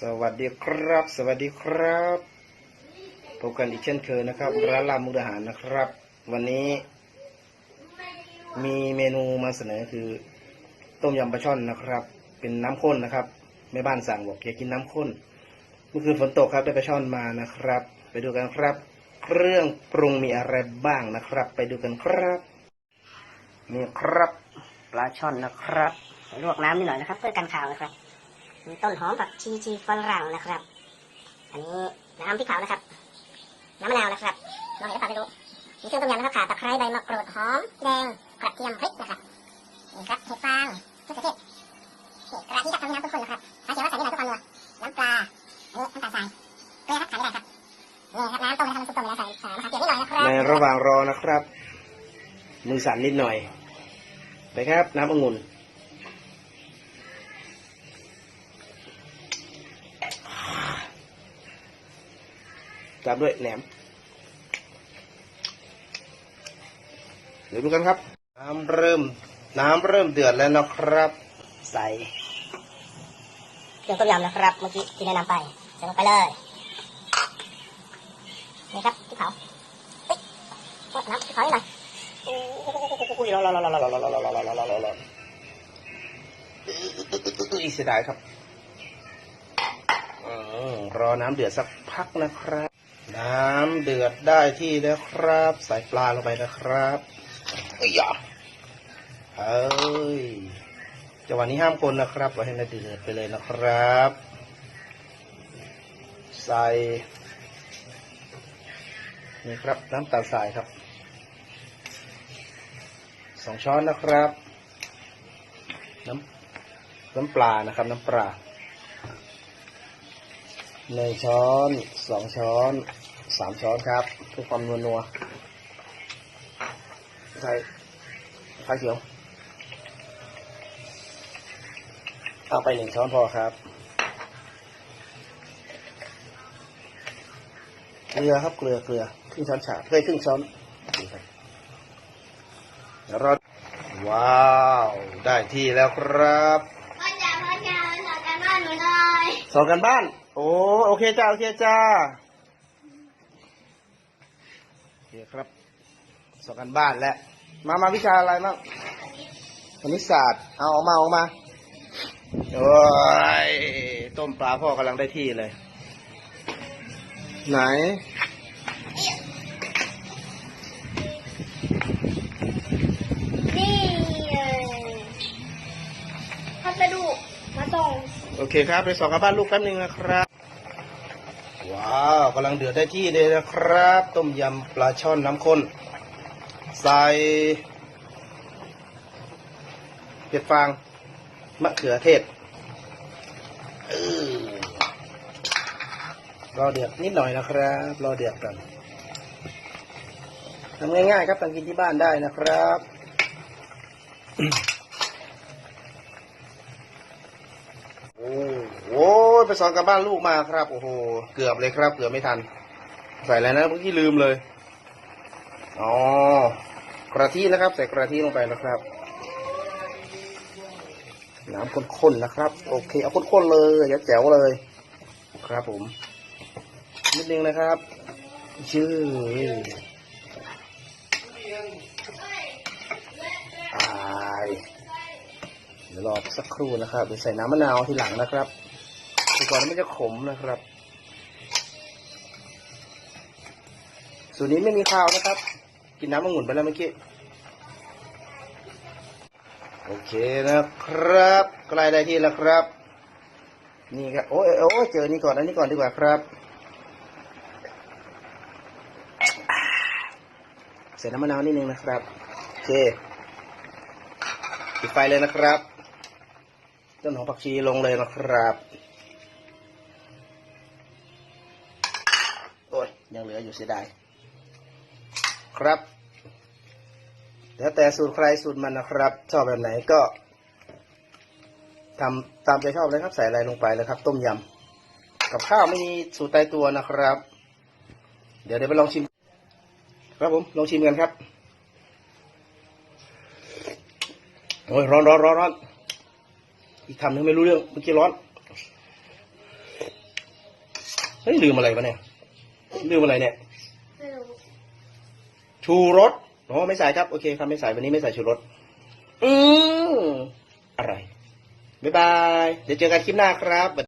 สวัสดีครับ สวัสดีครับพบกันอีกเช่นเคยนะครับ ร้านลามุกดาหารนะครับ วันนี้ มีเมนูมาเสนอคือ ต้มยำปลาช่อนนะครับ เป็นน้ำข้นนะครับแม่บ้านสั่งบอกอยากกินน้ำข้นเมื่อคืนฝนตกครับได้ปลาช่อนมานะครับ ไปดูกันครับ เครื่องปรุงมีอะไรบ้างนะครับ ไปดูกันครับนี่ครับปลาช่อนนะครับลวกน้ำนิดหน่อยนะครับ เพื่อกันขาวนะครับ มีต้นหอมผักชีชีฝรั่งนะครับ อันนี้น้ำพริกเผานะครับ น้ำมะนาวนะครับลองเห็นหรือเปล่าไม่รู้มีเครื่องต้มยำนะครับข่าตะไคร้ใบมะกรูดหอมแดงกระเทียมพริกนะครับนี่ครับเห็ดฟางมะเขือเทศกระทิครับทำน้ำข้นๆนะครับถ้าเขียนว่าใส่นี่หน่อยทุกคนเลยน้ำปลาอันนี้น้ำตาลทรายเกลือครับขาดไม่ได้ครับนี่ครับน้ำต้มนะครับน้ำซุปต้มแล้วใส่สามะขามเปียกนิดหน่อยนะครับในระหว่างรอนะครับมือสั่นนิดหน่อยไปครับน้ำองุ่น ตามด้วยแหนม เดี๋ยวดูกันครับ น้ำเริ่ม น้ำเริ่มเดือดแล้วนะครับ ใส่เครื่องต้มยำนะครับ เมื่อกี้ที่แนะนำไปใส่ลงไปเลยนี่ครับพริกเผาเฮ้ยโอ้น้ำพริกเผานิดหน่อยอุ้ยร้อนร้อนร้อนร้อนร้อนร้อนร้อนร้อนร้อนร้อนร้อนร้อนอุ้ยเสียดายครับอืมรอน้ำเดือดสักพักนะครับ น้ำเดือดได้ที่แล้วครับ ใส่ปลาลงไปนะครับเอ้ยอะเฮ้ยจังหวะนี้ห้ามคนนะครับไว้ให้น้ำเดือดไปเลยนะครับ ใส่นี่ครับน้ำตาลทรายครับสองช้อนนะครับ น้ำน้ำปลานะครับ น้ำปลาหนึ่งช้อนสองช้อน สามช้อนครับเพื่อความนัวนัวใส่ไข่เขียวเอาไปหนึ่งช้อนพอครับเกลือครับเกลือเกลือครึ่งช้อนชาเกลือครึ่งช้อนนี่ครับเดี๋ยวรอว้าว ได้ที่แล้วครับพ่อจ๋าพ่อจ๋าสอนการบ้านหนูหน่อยสอนกันบ้าน โอ้โอเคจ้า โอเคจ้าโอ เคครับสอนกันบ้านแล้วมามาวิชาอะไรบ้างคณิตศาสตร์ เอาออกมาออกมา โอ้ย ต้มปลาพ่อกำลังได้ที่เลย ไหน นี่พัสดุมาส่ง โอเคครับ ไปสอนกันบ้านลูกแป๊บนึงนะครับ ว้าวกำลังเดือดได้ที่เลยนะครับ ต้มยำปลาช่อนน้ำข้น ใส่เห็ดฟาง มะเขือเทศรอเดือดนิดหน่อยนะครับ รอเดือดกันทำง่ายๆครับทำกินที่บ้านได้นะครับ โอ้โห ไปสอนกับบ้านลูกมาครับ โอ้โห เกือบเลยครับ เกือบไม่ทัน ใส่อะไรนะเมื่อกี้ลืมเลย อ๋อ กระทินะครับ ใส่กระทิลงไปนะครับ น้ำข้นๆนะครับ โอเค เอาข้นๆเลยอย่าแจ๋วเลย ครับผม นิดนึงนะครับชื่ออายเดี๋ยวรอสักครู่นะครับเดี๋ยวใส่น้ำมะนาวทีหลังนะครับ ก่อนมันจะขมนะครับ สูตรนี้ไม่มีข้าวนะครับ กินน้ำองุ่นไปแล้วเมื่อกี้โอเคนะครับใกล้ได้ที่แล้วครับ นี่ครับโอ้ยโอ้ยเจอนี่ก่อนอันนี้ก่อนดีกว่าครับใส่น้ำมะนาวนิดนึงนะครับโอเคปิดไฟเลยนะครับ ต้นหอมผักชีลงเลยนะครับ ยังเหลืออยู่เสียดายครับ แล้วแต่สูตรใครสูตรมันนะครับ ชอบแบบไหนก็ทำตามใจชอบเลยครับ ใส่อะไรลงไปเลยครับ ต้มยำกับข้าวไม่มีสูตรตายตัวนะครับ เดี๋ยวเดี๋ยวไปลองชิม ครับผมลองชิมกันครับโอ้ยร้อนร้อนร้อนร้อนอีกคำนึงไม่รู้เรื่องเมื่อกี้ร้อนเฮ้ยลืมอะไรวะเนี่ย ลืมอะไรเนี่ยไม่รู้ชูรสอ๋อไม่ใส่ครับ โอเคครับไม่ใส่วันนี้ไม่ใส่ชูรสอืมอะไรบ๊ายบาย เดี๋ยวเจอกันคลิปหน้าครับ